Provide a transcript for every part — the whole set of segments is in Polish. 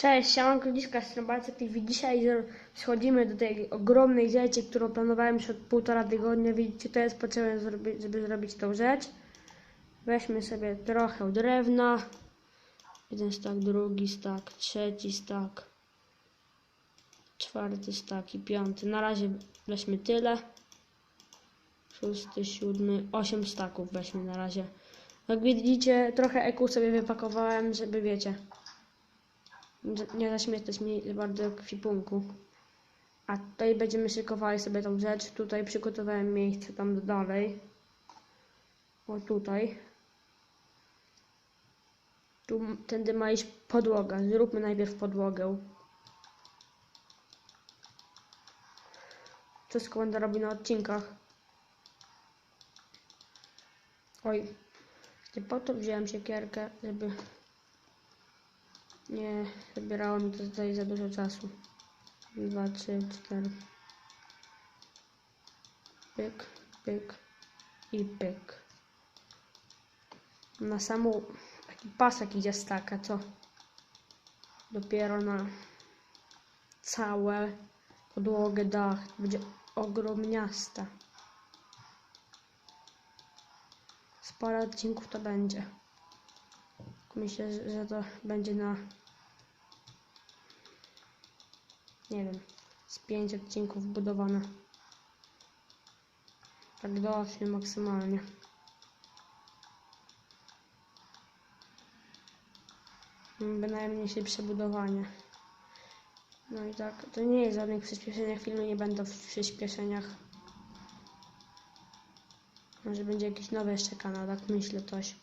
Cześć, siemanko, Liska Strąbalca TV. Dzisiaj schodzimy do tej ogromnej rzeczy, którą planowałem już od półtora tygodnia. Widzicie, to jest potrzebne, żeby zrobić tą rzecz. Weźmy sobie trochę drewna. Jeden stak, drugi stak, trzeci stak, czwarty stak i piąty. Na razie weźmy tyle. Szósty, siódmy, osiem staków weźmy na razie. Jak widzicie, trochę EQ sobie wypakowałem, żeby wiecie nie zaśmiecać mi bardzo kwipunku. A tutaj będziemy szykowali sobie tą rzecz. Tutaj przygotowałem miejsce tam dalej. O tutaj. Tu tędy ma iść podłoga. Zróbmy najpierw podłogę. Wszystko będę robił na odcinkach. Oj. Nie po to wziąłem siekierkę, żeby nie, zabierało mi to tutaj za dużo czasu. Dwa, trzy, cztery. Pyk, pyk i pyk. Na samą taki pasek idzie staka, co dopiero na całe podłogę dach. Będzie ogromniasta. Sporo odcinków to będzie. Myślę, że to będzie na nie wiem, z pięć odcinków budowane. Tak do 8 maksymalnie. Bynajmniej szybsze budowanie. No i tak, to nie jest żadnych przyspieszeniach, filmy nie będą w przyspieszeniach. Może będzie jakiś nowy jeszcze kanał, tak myślę coś.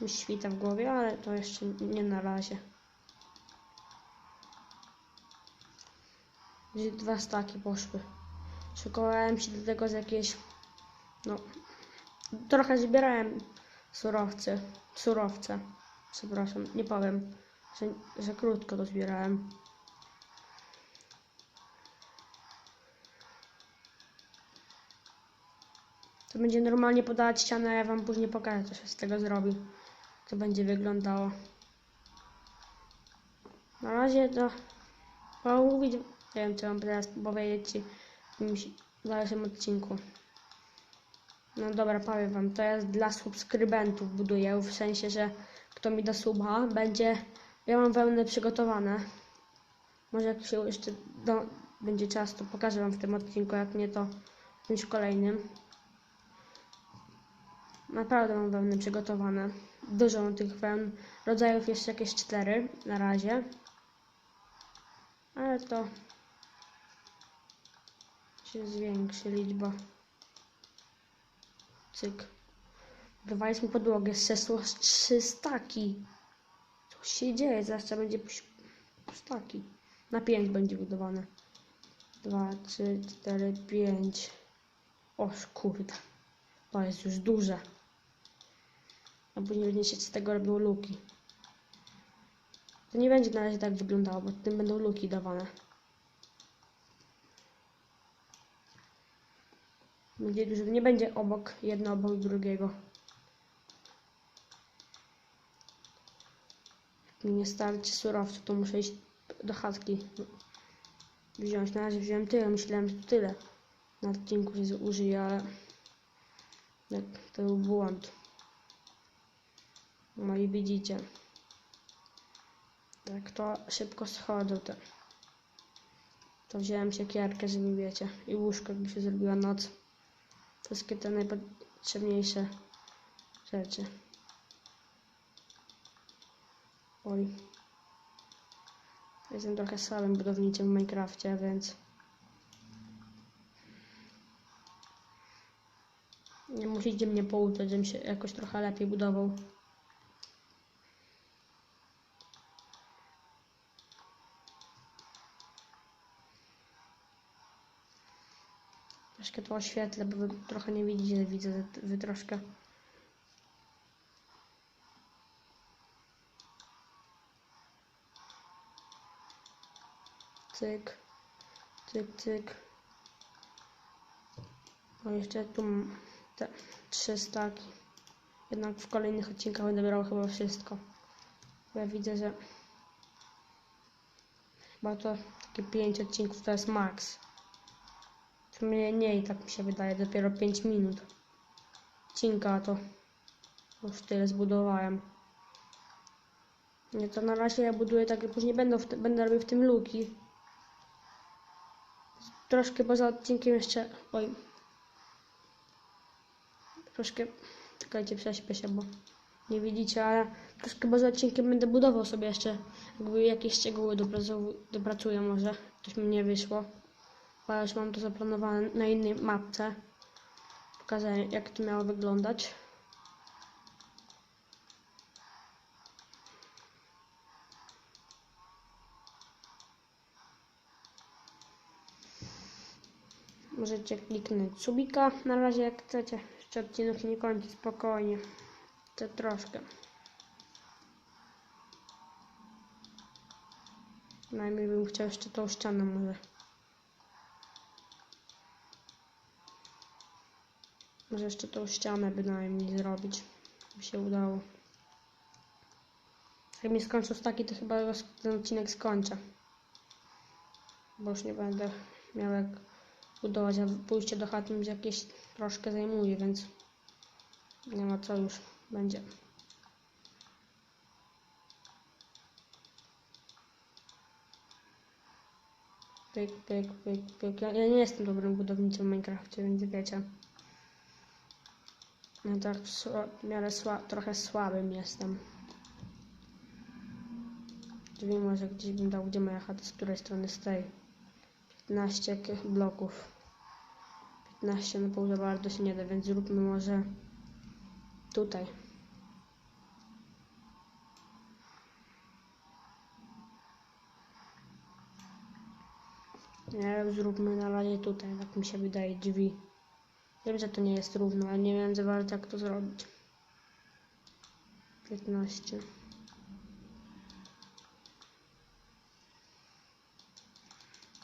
Mi świta w głowie, ale to jeszcze nie na razie. Gdzie dwa staki poszły. Szykowałem się do tego z jakieś. No. Trochę zbierałem surowce. Surowce. Przepraszam, nie powiem, że, że krótko to zbierałem. To będzie normalnie podawać ścianę, ja wam później pokażę, co się z tego zrobi. To będzie wyglądało. Na razie to pomówić. Nie wiem, co mam teraz powiedzieć ci w jakimś dalszym odcinku. No dobra, powiem wam, to jest dla subskrybentów buduję, w sensie, że kto mi da suba, będzie, ja mam wełnę przygotowane. Może jak się jeszcze do, będzie czas, to pokażę wam w tym odcinku, jak nie to w czymś kolejnym. Naprawdę mam wełny przygotowane. Dużo mam tych wełn. Rodzajów jeszcze jakieś cztery na razie. Ale to się zwiększy liczba. Cyk. Wywaliśmy podłogę, zesło z trzy staki. Co się dzieje? Zaraz trzeba będzie staki. Na pięć będzie budowane. Dwa, trzy, cztery, pięć. O kurde. To jest już duże. A później będzie się z tego robiło luki. To nie będzie na razie tak wyglądało, bo tym będą luki dawane. Będzie dużo, nie będzie obok, jedno obok drugiego. Jak mi nie starczy surowców, to muszę iść do chatki wziąć. Na razie wziąłem tyle, myślałem, że tyle. Na odcinku się użyję, ale tak, to był błąd. No i widzicie. Jak to szybko schodzą te. To wziąłem siekierkę, żeby wiecie. I łóżko, jakby się zrobiła noc. Wszystkie te najpotrzebniejsze rzeczy. Oj. Jestem trochę słabym budowniczym w Minecrafcie, więc... Nie musicie mnie pouczać, żebym się jakoś trochę lepiej budował. Troszkę to oświetlę, bo wy trochę nie widzicie, widzę, wy troszkę. Cyk, cyk, cyk. O, jeszcze tu te trzy staki. Jednak w kolejnych odcinkach będę brał chyba wszystko. Bo ja widzę, że Chyba to takie 5 odcinków to jest maks. W sumie nie i tak mi się wydaje, dopiero 5 minut. Odcinka to już tyle zbudowałem. Nie, to na razie ja buduję tak, później będę, te, będę robił w tym luki. Troszkę poza odcinkiem jeszcze, oj. Troszkę, czekajcie, prześpię się, bo nie widzicie, ale troszkę poza odcinkiem będę budował sobie jeszcze, jakby jakieś szczegóły dopracuję może, coś mi nie wyszło. Już mam to zaplanowane na innej mapce. Pokażę jak to miało wyglądać. Możecie kliknąć subika na razie jak chcecie. Jeszcze odcinek nie kończy, spokojnie. To troszkę. Najmniej bym chciał jeszcze tą ścianę może. Może jeszcze tą ścianę bynajmniej zrobić. By się udało. Jak mi skończą staki, to chyba ten odcinek skończę. Bo już nie będę miał jak budować, a pójście do chaty mi jakieś troszkę zajmuje, więc nie ma co już będzie. Pyk, pyk, pyk, pyk. Ja, ja nie jestem dobrym budowniczym w Minecrafcie, więc wiecie. No tak w, miarę sła, trochę słabym jestem. Drzwi może gdzieś bym dał, gdzie moja chata, z której strony z tej. 15 jakich bloków. 15 na pół za bardzo się nie da, więc zróbmy może tutaj. Nie, zróbmy na razie tutaj, tak mi się wydaje, drzwi. Wiem, że to nie jest równo, ale nie wiem za bardzo jak to zrobić. 15.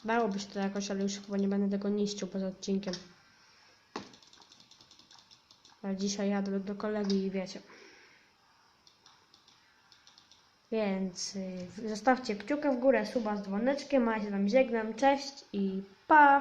Dałoby się to jakoś, ale już chyba nie będę tego niszczył poza odcinkiem. Ale dzisiaj jadę do kolegi i wiecie. Więc y, zostawcie kciuka w górę, suba z dzwoneczkiem, a ja się z żegnam, cześć i pa!